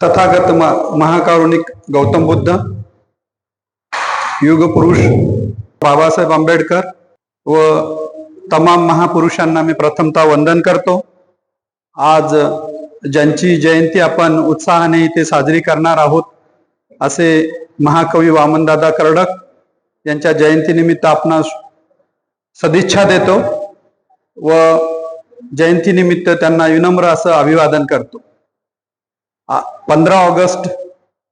तथागत महाकारुणिक गौतम बुद्ध युग पुरुष बाबासाहेब आंबेडकर व तमाम महापुरुषांना मी प्रथमतः वंदन करतो. आज ज्यांची जयंती आपण उत्साहाने इथे साजरी करणार आहोत असे महाकवी वामनदादा कर्डक यांच्या जयंतीनिमित्त आपणास सदिच्छा देतो व जयंतीनिमित्त त्यांना विनम्र असं अभिवादन करतो. पंधरा ऑगस्ट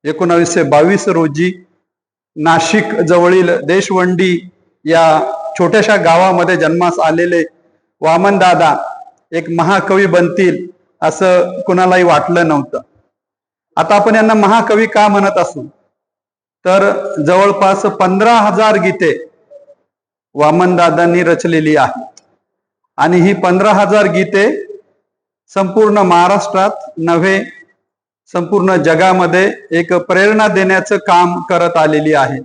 एकोणावीसशे बावीस रोजी नाशिक जवळील देशवंडी या छोट्याशा गावामध्ये जन्मास आलेले वामनदादा एक महाकवी बनतील असं कुणालाही वाटलं नव्हतं. आता आपण यांना महाकवी का म्हणत असू? तर जवळपास पंधरा हजार गीते वामनदादांनी रचलेली आहेत. आणि ही पंधरा हजार गीते संपूर्ण महाराष्ट्रात नव्हे संपूर्ण जगामध्ये एक प्रेरणा देण्याचं काम करत आलेली आहे.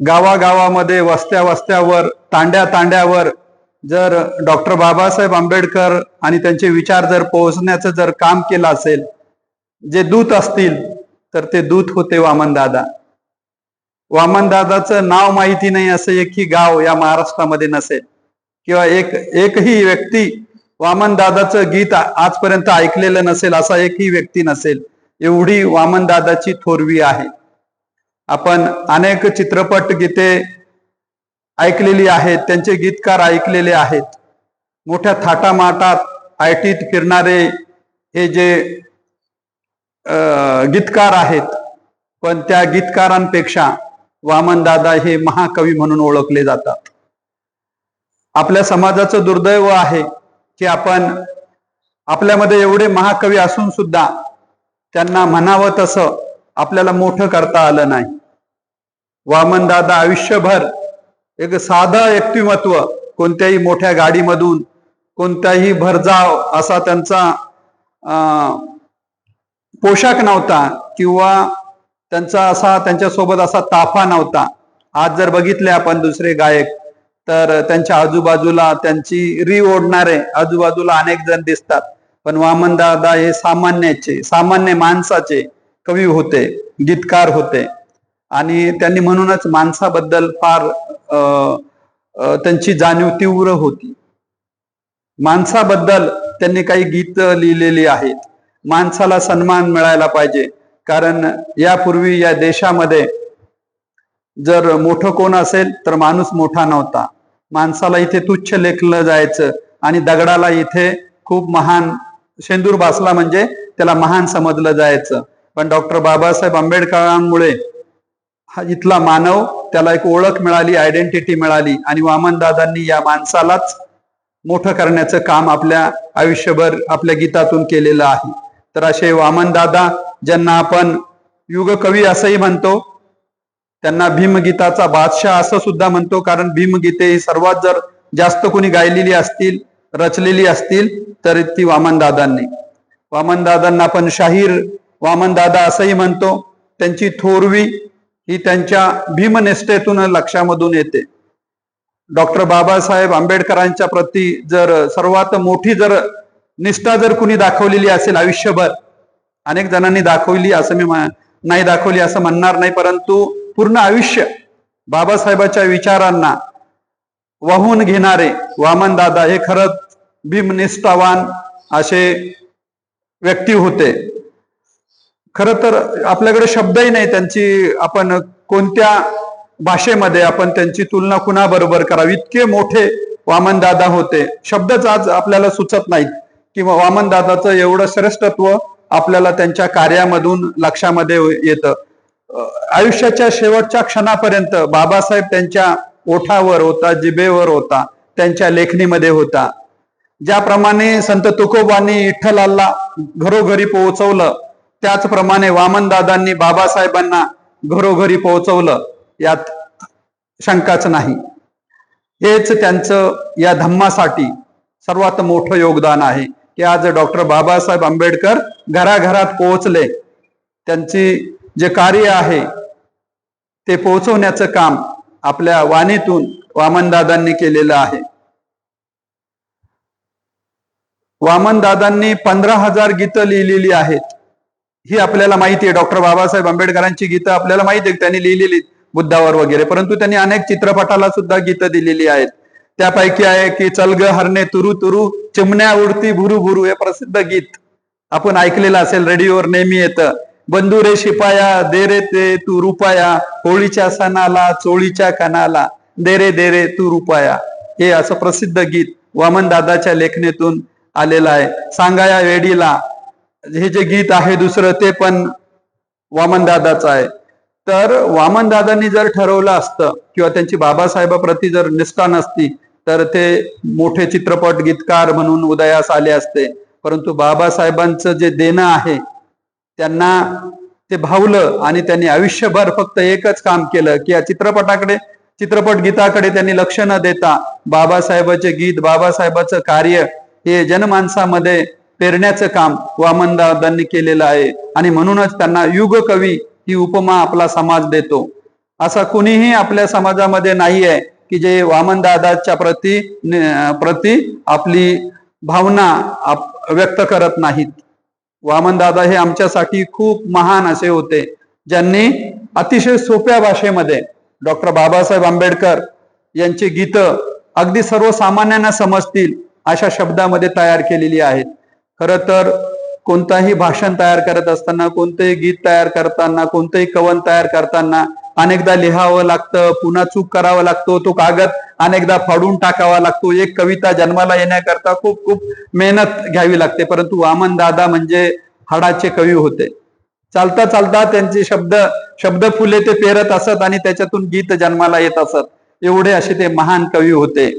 गावागावामध्ये वस्त्या वस्त्यावर तांड्या तांड्यावर जर डॉक्टर बाबासाहेब आंबेडकर आणि त्यांचे विचार जर पोहोचण्याचं जर काम केलं असेल जे दूत असतील तर ते दूत होते वामन दादा वामनदादाचं नाव माहिती नाही असं एकही गाव या महाराष्ट्रामध्ये नसेल. किंवा एक एकही व्यक्ती वामनदादाचं गीत आजपर्यंत ऐकलेलं नसेल असा एकही व्यक्ती नसेल एवढी वामनदादाची थोरवी आहे. आपण अनेक चित्रपट गीते ऐकलेली आहेत त्यांचे गीतकार ऐकलेले आहेत. मोठ्या थाटामाटात आयटीत फिरणारे हे जे गीतकार आहेत पण त्या गीतकारांपेक्षा वामनदादा हे महाकवी म्हणून ओळखले जातात. आपल्या समाजाचं दुर्दैव आहे की आपण आपल्यामध्ये एवढे महाकवी असून सुद्धा त्यांना म्हणावं तसं आपल्याला मोठं करता आलं नाही. वामनदादा आयुष्यभर एक साधं व्यक्तिमत्व कोणत्याही मोठ्या गाडीमधून कोणत्याही भरजाव असा त्यांचा पोशाख नव्हता किंवा त्यांचा असा त्यांच्यासोबत असा ताफा नव्हता. आज जर बघितले आपण दुसरे गायक तर त्यांच्या आजूबाजूला त्यांची री ओढणारे आजूबाजूला अनेक जण दिसतात. पण वामन दादा हे सामान्याचे सामान्य माणसाचे कवी होते गीतकार होते. आणि त्यांनी म्हणूनच माणसाबद्दल फार त्यांची जाणीव तीव्र होती. माणसाबद्दल त्यांनी काही गीत लिहिलेली आहेत. माणसाला सन्मान मिळायला पाहिजे. कारण यापूर्वी या देशामध्ये जर मोठं कोण असेल तर माणूस मोठा नव्हता. माणसाला इथे तुच्छ लेखलं जायचं आणि दगडाला इथे खूप महान शेंदूर भासला म्हणजे त्याला महान समजलं जायचं. पण डॉक्टर बाबासाहेब आंबेडकरांमुळे हा इथला मानव त्याला एक ओळख मिळाली आयडेंटिटी मिळाली आणि वामनदादांनी या माणसालाच मोठं करण्याचं काम आपल्या आयुष्यभर आपल्या गीतातून केलेलं आहे. तर असे वामनदादा ज्यांना आपण युगकवी असंही म्हणतो त्यांना भीमगीताचा बादशाह असं सुद्धा म्हणतो कारण भीमगीते ही सर्वात जर जास्त कोणी गायलेली असतील रचलेली असतील तर ती वामनदादांनी वामनदादांना आपण शाहीर वामनदादा असंही म्हणतो त्यांची थोरवी ही त्यांच्या भीमनिष्ठेतून लक्षामधून येते. डॉक्टर बाबासाहेब आंबेडकरांच्या प्रती जर सर्वात मोठी जर निष्ठा जर कुणी दाखवलेली असेल आयुष्यभर अनेक जणांनी दाखवली असं मी नाही दाखवली असं म्हणणार नाही परंतु पूर्ण आयुष्य बाबासाहेबाच्या विचारांना वाहून घेणारे वामन दादा हे खरंच भीमनिष्ठावान असे व्यक्ती होते. खर तर आपल्याकडे शब्दही नाही त्यांची आपण कोणत्या भाषेमध्ये आपण त्यांची तुलना कुणाबरोबर करावी? इतके मोठे वामन दादा होते. शब्दच आज आपल्याला सुचत नाहीत. किंवा वामनदादाचं एवढं श्रेष्ठत्व आपल्याला त्यांच्या कार्यामधून लक्षामध्ये येतं. आयुष्याच्या शेवटच्या क्षणापर्यंत बाबासाहेब त्यांच्या ओठावर होता जिबेवर होता त्यांच्या लेखणीमध्ये होता. ज्याप्रमाणे संत तुकोबांनी विठ्ठलाला घरोघरी पोहोचवलं त्याचप्रमाणे वामनदादांनी बाबासाहेबांना घरोघरी पोहोचवलं यात शंकाच नाही. हेच त्यांचं या धम्मासाठी सर्वात मोठं योगदान आहे. की आज डॉक्टर बाबासाहेब आंबेडकर घराघरात पोहोचले. त्यांची जे कार्य आहे ते पोहोचवण्याचं काम आपल्या वाणीतून वामनदादांनी केलेलं आहे. वामन दादांनी पंधरा हजार गीतं लिहिलेली आहेत. ही आपल्याला माहिती आहे. डॉक्टर बाबासाहेब आंबेडकरांची गीतं आपल्याला माहिती आहे. त्यांनी लिहिलेली बुद्धावर वगैरे. परंतु त्यांनी अनेक चित्रपटाला सुद्धा गीतं दिलेली आहेत. त्यापैकी आहे की चलग हरणे तुरु तुरु चिमण्या उडती भुरू भुरू हे प्रसिद्ध गीत. आपण ऐकलेलं असेल रेडिओवर नेहमी येतं. बंधू रे शिपाया दे रे ते तू रुपाया होळीच्या सणाला चोळीच्या कणाला दे रे दे रे तू रुपाया. हे असं प्रसिद्ध गीत वामन दादाच्या लेखनेतून आलेलं आहे. सांगाया वेडीला हे जे गीत आहे दुसरं ते पण वामन दादाचं आहे. तर वामनदादांनी जर ठरवलं असतं किंवा त्यांची बाबासाहेबाप्रती जर निष्ठा नसती तर ते मोठे चित्रपट गीतकार म्हणून उदयास आले असते. परंतु बाबासाहेबांचं जे देणं आहे त्यांना ते भावलं आणि त्यांनी आयुष्यभर फक्त एकच काम केलं की या चित्रपटाकडे चित्रपट गीताकडे त्यांनी लक्ष न देता बाबासाहेबाचे गीत बाबासाहेबाचं कार्य हे जनमानसामध्ये पेरण्याचं काम वामनदादांनी केलेलं आहे. आणि म्हणूनच त्यांना युग कवी ही उपमा आपला समाज देतो. असा कुणीही आपल्या समाजामध्ये नाही आहे की जे वामनदादाच्या प्रती प्रती आपली भावना आप- व्यक्त करत नाहीत. वामनदादा हे आमच्यासाठी खूप महान असे होते. ज्यांनी अतिशय सोप्या भाषेमध्ये डॉक्टर बाबासाहेब आंबेडकर यांची गीतं अगदी सर्वसामान्यांना समजतील अशा शब्दामध्ये तयार केलेली आहेत. खर तर कोणताही भाषण तयार करत असताना कोणतंही गीत तयार करताना कोणतंही कवन तयार करताना अनेकदा लिहावं लागतं पुन्हा चूक करावं लागतो तो कागद अनेकदा फाडून टाकावा लागतो. एक कविता जन्माला येण्याकरता खूप खूप मेहनत घ्यावी लागते. परंतु वामन दादा म्हणजे हाडाचे कवी होते. चालता चालता त्यांचे शब्द शब्द फुले ते पेरत असत आणि त्याच्यातून गीत जन्माला येत असत. एवढे असे ते महान कवी होते.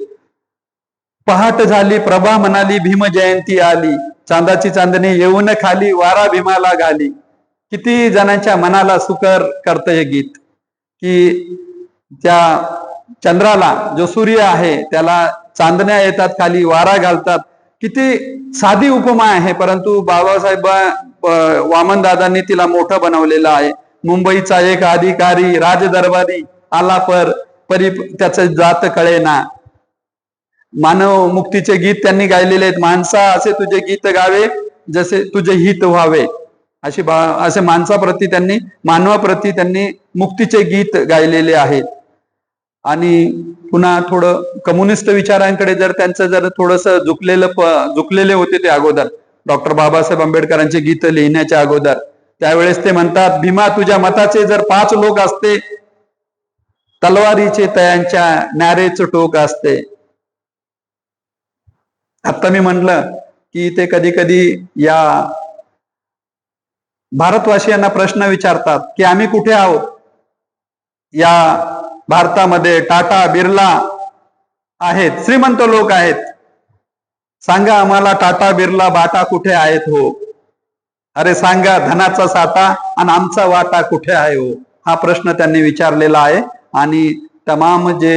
पहाट झाली प्रभा म्हणाली भीम जयंती आली. चांदाची चांदणी येऊन खाली वारा भीमाला घाली. किती जणांच्या मनाला सुकर करत हे गीत. की त्या चंद्राला जो सूर्य आहे त्याला चांदण्या येतात खाली वारा घालतात. किती साधी उपमा आहे परंतु बाबासाहेब वामन दादांनी तिला मोठं बनवलेलं आहे. मुंबईचा एक अधिकारी राजदरबारी आला पर परी त्याचं जात कळेना. मानव मुक्तीचे गीत त्यांनी गायलेले आहेत. माणसा असे तुझे गीत गावे जसे तुझे हित व्हावे. अशी बा असे माणसाप्रती त्यांनी मानवाप्रती त्यांनी मुक्तीचे गीत गायलेले आहेत. आणि पुन्हा थोडं कम्युनिस्ट विचारांकडे जर त्यांचं जर थोडस झुकलेलं प- झुकलेले होते ते अगोदर. डॉक्टर बाबासाहेब आंबेडकरांचे गीत लिहिण्याच्या अगोदर. त्यावेळेस ते म्हणतात भीमा तुझ्या मताचे जर पाच लोक असते तलवारीचे तयांच्या नॅरेच टोक असते. आता मी म्हटलं की ते कधी कधी या भारतवासियांना प्रश्न विचारतात की आम्ही कुठे आहोत? या भारतामध्ये टाटा बिर्ला आहेत श्रीमंत लोक आहेत. सांगा आम्हाला टाटा बिर्ला बाटा कुठे आहेत हो? अरे सांगा धनाचा साठा आणि आमचा वाटा कुठे आहे हो? हा प्रश्न त्यांनी विचारलेला आहे. आणि तमाम जे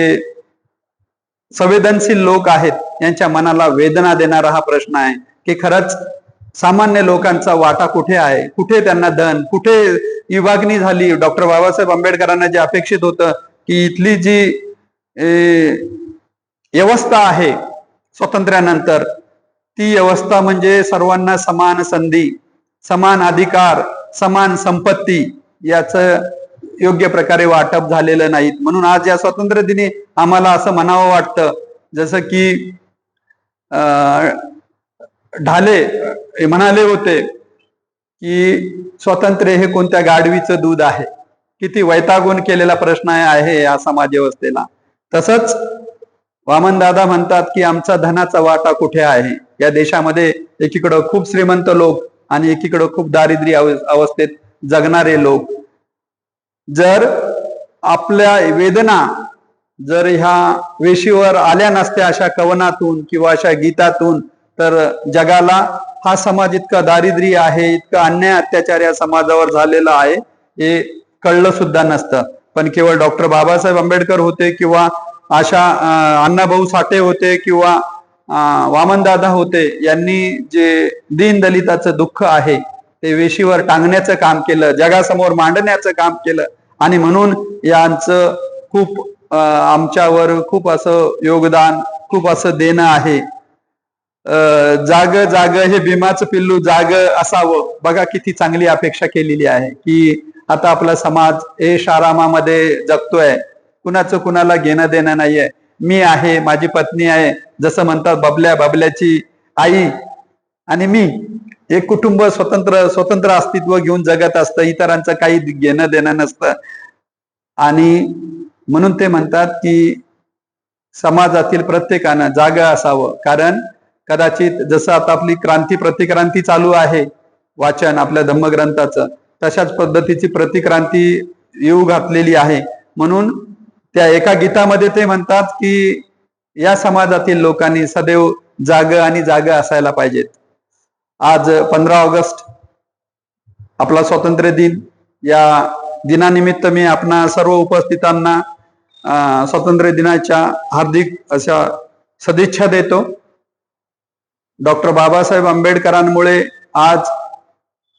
संवेदनशील लोक आहेत यांच्या मनाला वेदना देणारा हा प्रश्न आहे की खरंच सामान्य लोकांचा वाटा कुठे आहे? कुठे त्यांना धन? कुठे विभागणी झाली? डॉक्टर बाबासाहेब आंबेडकरांना जे अपेक्षित होतं की इथली जी ए, व्यवस्था आहे स्वातंत्र्यानंतर ती व्यवस्था म्हणजे सर्वांना समान संधी समान अधिकार समान संपत्ती याचं योग्य प्रकारे वाटप झालेलं नाहीत. म्हणून आज या स्वातंत्र्य दिनी आम्हाला असं म्हणावं वाटतं जसं की अं, ढाले म्हणाले होते की स्वातंत्र्य हे कोणत्या गाढवीचं दूध आहे? किती वैतागून केलेला प्रश्न आहे या समाज व्यवस्थेला तसंच वामनदादा म्हणतात की आमचा धनाचा वाटा कुठे आहे? या देशामध्ये एकीकडं खूप श्रीमंत लोक आणि एकीकडं खूप दारिद्र्य अव- अवस्थेत जगणारे लोक. जर आपल्या वेदना जर ह्या वेशीवर आल्या नसत्या अशा कवनातून किंवा अशा गीतातून तर जगाला हा समाज इतका दारिद्र्य आहे इतका अन्याय अत्याचार या समाजावर झालेला आहे हे कळलं सुद्धा नसतं. पण केवळ डॉक्टर बाबासाहेब आंबेडकर होते किंवा अशा अण्णाभाऊ साठे होते किंवा वामनदादा होते यांनी जे दीन दलिताचं दुःख आहे ते वेशीवर टांगण्याचं काम केलं जगासमोर मांडण्याचं काम केलं आणि म्हणून यांचं खूप आमच्यावर खूप असं योगदान खूप असं देणं आहे. जाग जाग हे भीमाचं पिल्लू जाग असावं. बघा किती चांगली अपेक्षा केलेली आहे की आता आपला समाज एश आरामामध्ये जगतोय. कुणाचं कुणाला घेणं देणं नाहीये. मी आहे माझी पत्नी आहे जसं म्हणतात बबल्या बबल्याची आई आणि मी. एक कुटुंब स्वतंत्र स्वतंत्र अस्तित्व घेऊन जगत असतं इतरांचं काही घेणं देणं नसतं. आणि म्हणून ते म्हणतात की समाजातील प्रत्येकानं जाग असावं. कारण कदाचित जसं आता आपली क्रांती प्रतिक्रांती चालू आहे वाचन आपल्या धम्मग्रंथाचं तशाच पद्धतीची प्रतिक्रांती येऊ घातलेली आहे. म्हणून त्या एका गीतामध्ये ते म्हणतात की या समाजातील लोकांनी सदैव जाग आणि जाग असायला पाहिजेत. आज पंधरा ऑगस्ट आपला स्वातंत्र्य दिन. या दिनानिमित्त मी आपणा सर्व उपस्थितांना स्वातंत्र्य दिनाच्या हार्दिक अशा सदिच्छा देतो. डॉक्टर बाबासाहेब आंबेडकरांमुळे आज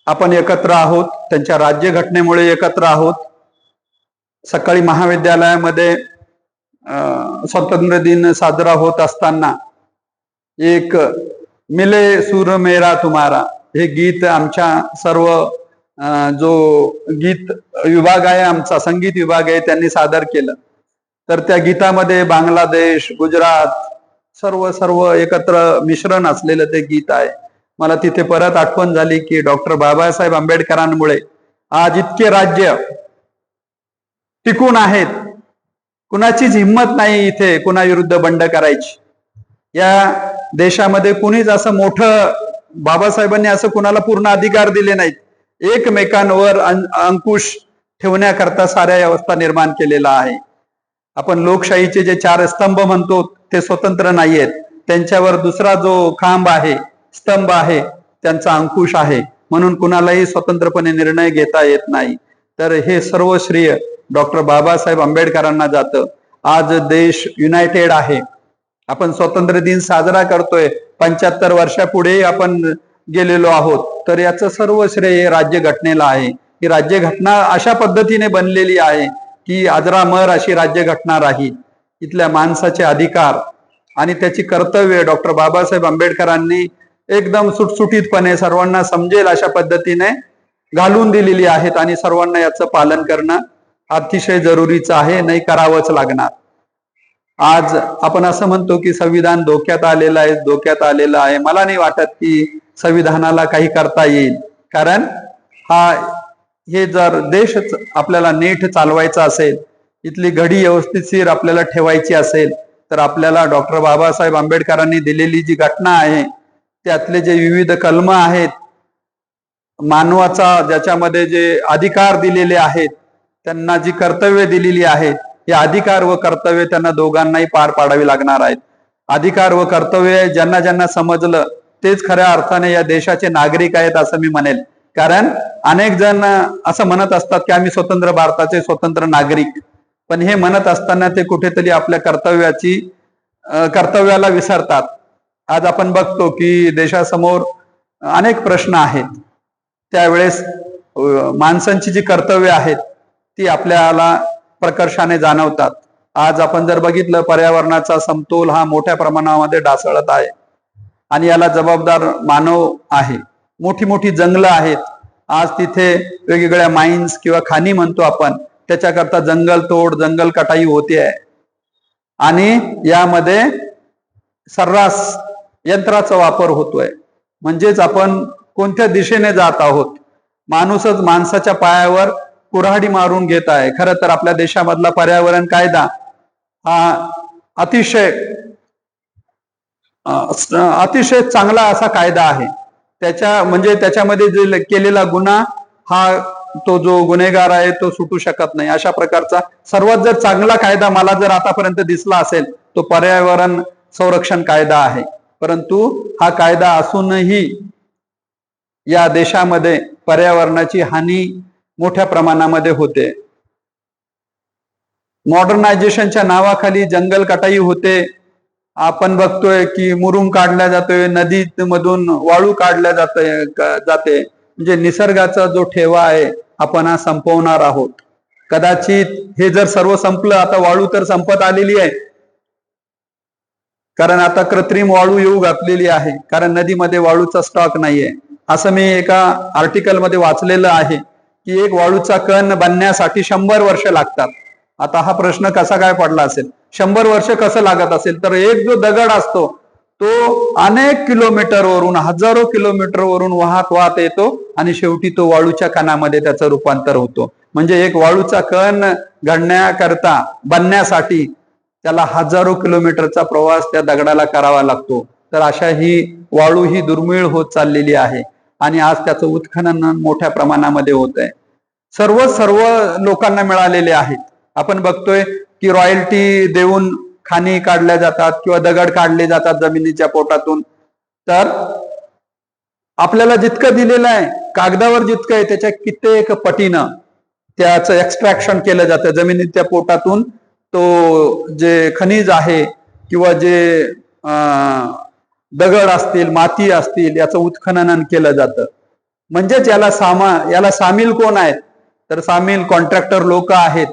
आपण एकत्र आहोत त्यांच्या राज्यघटनेमुळे एकत्र आहोत. सकाळी महाविद्यालयामध्ये स्वातंत्र्य दिन साजरा होत असताना एक मिले सूर मेरा तुम्हारा. हे गीत आमच्या सर्व जो गीत विभाग आहे आमचा संगीत विभाग आहे त्यांनी सादर केलं. तर त्या गीतामध्ये बांगलादेश गुजरात सर्व सर्व एकत्र मिश्रण असलेलं ते गीत आहे. मला तिथे परत आठवण झाली की डॉक्टर बाबासाहेब आंबेडकरांमुळे आज इतके राज्य टिकून आहेत. कुणाचीच हिंमत नाही इथे कुणाविरुद्ध बंड करायची. या देशामध्ये कुणीच असं मोठं बाबासाहेबांनी असं कुणाला पूर्ण अधिकार दिले नाहीत. एकमेकांवर अं- अंकुश ठेवण्याकरता साऱ्या व्यवस्था निर्माण केलेला आहे आपण लोकशाहीचे जे चार स्तंभ म्हणतो ते स्वतंत्र नाहीयेत. त्यांच्यावर दुसरा जो खांब आहे स्तंभ आहे त्यांचा अंकुश आहे. म्हणून कुणालाही स्वतंत्रपणे निर्णय घेता येत नाही. तर हे सर्व श्रेय डॉक्टर बाबासाहेब आंबेडकरांना जातं. आज देश युनायटेड आहे. आपण स्वातंत्र्य दिन साजरा करतोय. पंच्याहत्तर वर्षापुढे आपण गेलेलो आहोत. तर याचं सर्व श्रेय राज्यघटनेला आहे. ही राज्यघटना अशा पद्धतीने बनलेली आहे की आजरामर अशी राज्यघटना राहील. इथल्या माणसाचे अधिकार आणि त्याची कर्तव्य डॉक्टर बाबासाहेब आंबेडकरांनी एकदम सुटसुटीतपणे सर्वांना समजेल अशा पद्धतीने घालून दिलेली आहेत आणि सर्वांना याचं पालन करणं अतिशय जरुरीचं आहे नाही करावंच लागणार. आज आपण असं म्हणतो की संविधान धोक्यात आलेलं आहे धोक्यात आलेलं आहे. मला नाही वाटत की संविधानाला काही करता येईल. कारण हा हे जर देशच आपल्याला नीट चालवायचा असेल इथली घडी व्यवस्थितशीर आपल्याला ठेवायची असेल तर आपल्याला डॉक्टर बाबासाहेब आंबेडकरांनी दिलेली जी घटना आहे त्यातले जे विविध कलम आहेत मानवाचा ज्याच्यामध्ये जे अधिकार दिलेले आहेत त्यांना जी कर्तव्य दिलेली आहेत हे अधिकार व कर्तव्य त्यांना दोघांनाही पार पाडावी लागणार आहेत. अधिकार व कर्तव्य ज्यांना ज्यांना समजलं तेच खऱ्या अर्थाने या देशाचे नागरिक आहेत असं मी म्हणेल. कारण अनेक जण असं म्हणत असतात की आम्ही स्वतंत्र भारताचे स्वतंत्र नागरिक. पण हे म्हणत असताना ते कुठेतरी आपल्या कर्तव्याची कर्तव्याला विसरतात. आज आपण बघतो की देशासमोर अनेक प्रश्न आहेत. त्यावेळेस माणसांची जी कर्तव्य आहेत ती आपल्याला प्रकर्षाने जाणवतात. आज आपण जर बघितलं पर्यावरणाचा समतोल हा मोठ्या प्रमाणामध्ये ढासळत आहे. आणि याला जबाबदार मानव आहे. मोठी मोठी जंगलं आहेत. आज तिथे वेगवेगळ्या माइन्स किंवा खाणी म्हणतो आपण. त्याच्याकरता जंगल तोड जंगल कटाई होते. आहे आणि यामध्ये सर्रास यंत्राचा वापर होतोय. म्हणजेच आपण कोणत्या दिशेने जात आहोत? माणूसच माणसाच्या पायावर कुऱ्हाडी मारून घेत आहे. खरं तर आपल्या देशामधला पर्यावरण कायदा हा अतिशय अतिशय चांगला असा कायदा आहे. त्याच्या म्हणजे त्याच्यामध्ये जे केलेला गुन्हा हा तो जो गुन्हेगार आहे तो सुटू शकत नाही. अशा प्रकारचा सर्वात जर चांगला कायदा मला जर आतापर्यंत दिसला असेल तो पर्यावरण संरक्षण कायदा आहे. परंतु हा कायदा असूनही या देशामध्ये पर्यावरणाची हानी मोठ्या प्रमाणामध्ये होते. मॉडर्नायझेशनच्या नावाखाली जंगल कटाई होते. आपण बघतोय की मुरुम काढल्या जातोय नदीत मधून वाळू काढल्या जाते जाते. म्हणजे निसर्गाचा जो ठेवा आहे आपण हा संपवणार आहोत. कदाचित हे जर सर्व संपलं आता वाळू तर संपत आलेली आहे. कारण आता कृत्रिम वाळू येऊ घातलेली आहे. कारण नदीमध्ये वाळूचा स्टॉक नाहीये. असं मी एका आर्टिकलमध्ये वाचलेलं आहे. की एक वाळूचा कण बनण्यासाठी शंभर वर्ष लागतात. आता हा प्रश्न कसा काय पडला असेल? शंभर वर्ष कसं लागत असेल? तर एक जो दगड असतो तो अनेक किलोमीटरवरून हजारो किलोमीटरवरून वाहत वाहत येतो आणि शेवटी तो वाळूच्या कणामध्ये त्याचं रूपांतर होतो. म्हणजे एक वाळूचा कण घडण्याकरता बनण्यासाठी त्याला हजारो किलोमीटरचा प्रवास त्या दगडाला करावा लागतो. तर अशा ही वाळू ही दुर्मिळ होत चाललेली आहे. आणि आज त्याचं उत्खनन मोठ्या प्रमाणामध्ये होत आहे सर्व सर्व लोकांना मिळालेले आहेत. आपण बघतोय की रॉयल्टी देऊन खाणी काढल्या जातात किंवा दगड काढले जातात जमिनीच्या पोटातून. तर आपल्याला जितकं दिलेलं आहे कागदावर जितकं आहे त्याच्या कित्येक पटीनं त्याचं एक्स्ट्रॅक्शन केलं जातं. जमिनीच्या पोटातून तो जे खनिज आहे किंवा जे दगड असतील माती असतील याचं उत्खनन केलं जातं. म्हणजेच याला सामा याला सामील कोण आहेत? तर सामील कॉन्ट्रॅक्टर लोक आहेत.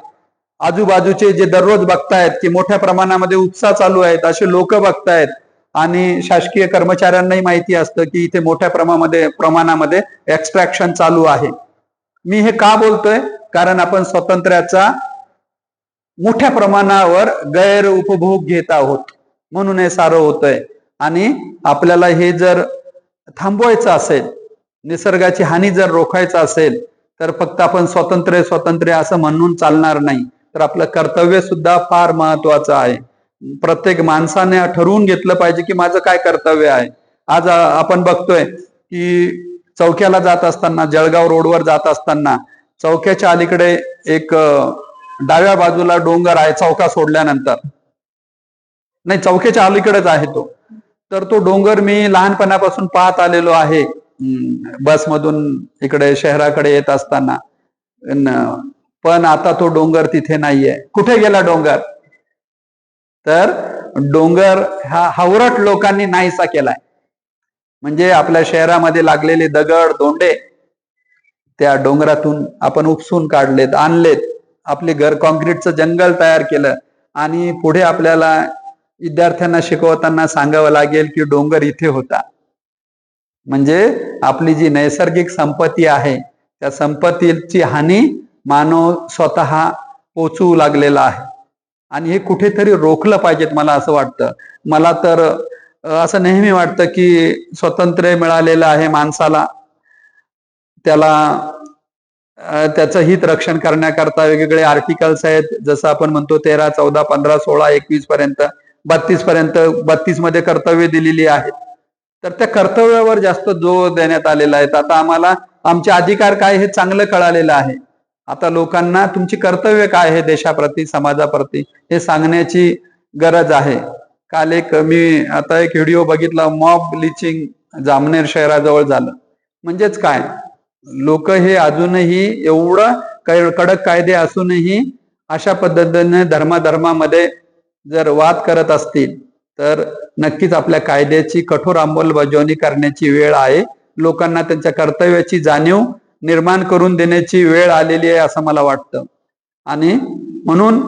आजूबाजूचे जे दररोज बघतायत की मोठ्या प्रमाणामध्ये उत्साह चालू आहेत असे लोक बघतायत. आणि शासकीय कर्मचाऱ्यांनाही माहिती असतं की इथे मोठ्या प्रमाणामध्ये प्रमाणामध्ये एक्स्ट्रॅक्शन चालू आहे. मी हे का बोलतोय? कारण आपण स्वातंत्र्याचा मोठ्या प्रमाणावर गैर उपभोग घेत आहोत. म्हणून हे सारं होतंय. आणि आपल्याला हे जर थांबवायचं असेल निसर्गाची हानी जर रोखायचं असेल तर फक्त आपण स्वातंत्र्य स्वातंत्र्य असं म्हणून चालणार नाही. तर आपलं कर्तव्य सुद्धा फार महत्वाचं आहे. प्रत्येक माणसाने ठरवून घेतलं पाहिजे की माझं काय कर्तव्य आहे. आज आपण बघतोय की चौक्याला जात असताना जळगाव रोडवर जात असताना चौक्याच्या अलीकडे एक डाव्या बाजूला डोंगर आहे चौका सोडल्यानंतर. नाही चौक्याच्या अलीकडेच आहे तो. तर तो डोंगर मी लहानपणापासून पाहत आलेलो आहे. बसमधून इकडे शहराकडे येत असताना. पण आता तो डोंगर तिथे नाहीये. कुठे गेला डोंगर? तर डोंगर हा हावरट लोकांनी नाहीसा केलाय. म्हणजे आपल्या शहरामध्ये लागलेले दगड दोंडे त्या डोंगरातून आपण उपसून काढलेत आणलेत. आपले घर कॉन्क्रीटचं जंगल तयार केलं आणि पुढे आपल्याला विद्यार्थ्यांना शिकवताना सांगावं लागेल की डोंगर इथे होता. म्हणजे आपली जी नैसर्गिक संपत्ती आहे त्या संपत्तीची हानी मानव स्वतः पोचवू लागलेला आहे. आणि हे कुठेतरी रोखलं पाहिजेत मला असं वाटतं. मला तर असं नेहमी वाटतं की स्वातंत्र्य मिळालेलं आहे माणसाला. त्याला त्याचं हित रक्षण करण्याकरता वेगवेगळे आर्टिकल्स आहेत. जसं आपण म्हणतो तेरा चौदा पंधरा सोळा एकवीस पर्यंत बत्तीस पर्यंत बत्तीसमध्ये कर्तव्य दिलेली आहेत. तर त्या कर्तव्यावर जास्त जोर देण्यात आलेला आहे. आता आम्हाला आमचे अधिकार काय हे चांगलं कळालेलं आहे. आता लोकांना तुमची कर्तव्य काय आहे देशाप्रती समाजाप्रती हे सांगण्याची गरज आहे. काल एक मी आता एक व्हिडिओ बघितला मॉब लिचिंग जामनेर शहराजवळ झालं. म्हणजेच काय? लोक हे अजूनही एवढं कडक कायदे असूनही अशा पद्धतीने धर्माधर्मामध्ये जर वाद करत असतील तर नक्कीच आपल्या कायद्याची कठोर अंमलबजावणी करण्याची वेळ आहे. लोकांना त्यांच्या कर्तव्याची जाणीव निर्माण करून देण्याची वेळ आलेली आहे असं मला वाटतं. आणि म्हणून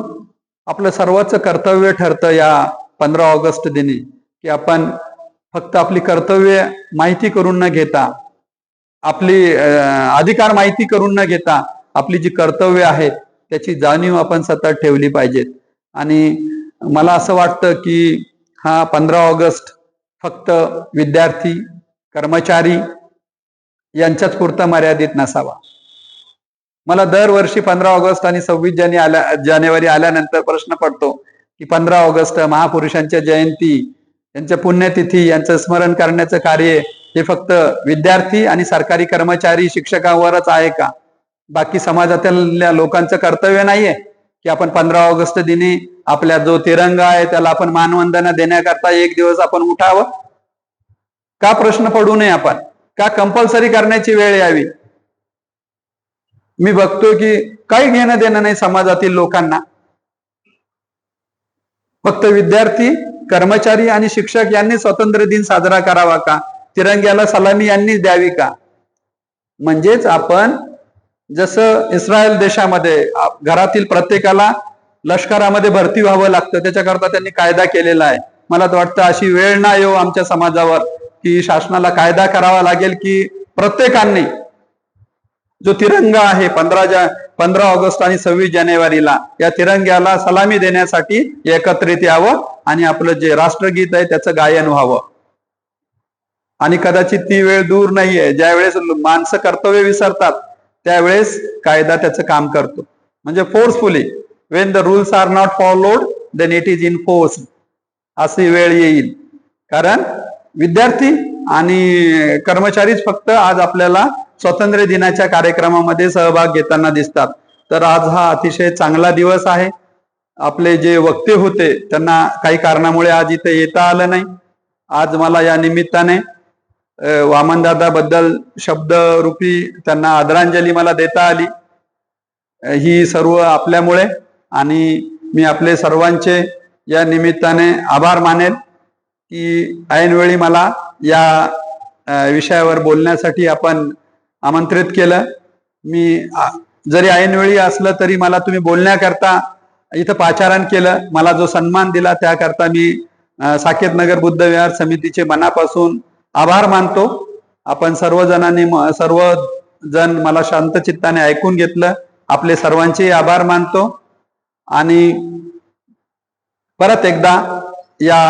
आपलं सर्वच कर्तव्य ठरतं या पंधरा ऑगस्ट दिनी की आपण फक्त आपली कर्तव्य माहिती करून न घेता आपली अधिकार माहिती करून न घेता आपली जी कर्तव्य आहेत त्याची जाणीव आपण सतत ठेवली पाहिजेत. आणि मला असं वाटतं की हा पंधरा ऑगस्ट फक्त विद्यार्थी कर्मचारी यांच्याच पुरता मर्यादित नसावा. मला दरवर्षी पंधरा ऑगस्ट आणि सव्वीस जाने आल्या जानेवारी आल्यानंतर प्रश्न पडतो की पंधरा ऑगस्ट महापुरुषांच्या जयंती यांच्या पुण्यतिथी यांचं स्मरण करण्याचं कार्य हे फक्त विद्यार्थी आणि सरकारी कर्मचारी शिक्षकांवरच आहे का? बाकी समाजातल्या लोकांचं कर्तव्य नाहीये. की आपण पंधरा ऑगस्ट दिनी आपल्या जो तिरंगा आहे त्याला आपण मानवंदना देण्याकरता एक दिवस आपण उठावं? का प्रश्न पडू नये आपण? का कंपल्सरी करण्याची वेळ यावी? मी बघतोय की काही घेणं देणं नाही समाजातील लोकांना. फक्त विद्यार्थी कर्मचारी आणि शिक्षक यांनी स्वातंत्र्य दिन साजरा करावा का? तिरंग्याला सलामी यांनीच द्यावी का? म्हणजेच आपण जसं इस्रायल देशामध्ये घरातील प्रत्येकाला लष्करामध्ये भरती व्हावं लागतं त्याच्याकरता त्यांनी कायदा केलेला आहे. मला तर वाटतं अशी वेळ ना येऊ हो आमच्या समाजावर की शासनाला कायदा करावा लागेल की प्रत्येकाने. जो तिरंगा आहे पंधरा जा पंधरा ऑगस्ट आणि सव्वीस जानेवारीला या तिरंग्याला सलामी देण्यासाठी एकत्रित यावं आणि आपलं जे राष्ट्रगीत आहे त्याचं गायन व्हावं. आणि कदाचित ती वेळ दूर नाहीये. ज्या वेळेस माणसं कर्तव्य विसरतात त्यावेळेस कायदा त्याचं काम करतो. म्हणजे forcefully when the rules are not followed then it is in force अशी वेळ येईल. कारण विद्यार्थी आणि कर्मचारीच फक्त आज आपल्याला स्वातंत्र्य दिनाच्या कार्यक्रमामध्ये सहभाग घेताना दिसतात. तर आज हा अतिशय चांगला दिवस आहे. आपले जे वक्ते होते त्यांना काही कारणामुळे आज इथे येता आलं नाही. आज मला या निमित्ताने वामनदादाबद्दल शब्दरूपी शब्द रूपी त्यांना आदरांजली मला देता आली. ही सर्व आपल्यामुळे आणि मी आपले सर्वांचे या निमित्ताने आभार मानेल की ऐनवेळी मला या विषयावर बोलण्यासाठी आपण आमंत्रित केलं. मी जरी ऐनवेळी असलं तरी मला तुम्ही बोलण्याकरता इथं पाचारण केलं. मला जो सन्मान दिला त्याकरता मी साकेतनगर साकेत नगर बुद्ध विहार समितीचे मनापासून आभार मानतो. आपण सर्वजणांनी सर्व जण मला शांत चित्ताने ऐकून घेतलं. आपले सर्वांचे आभार मानतो. आणि परत एकदा या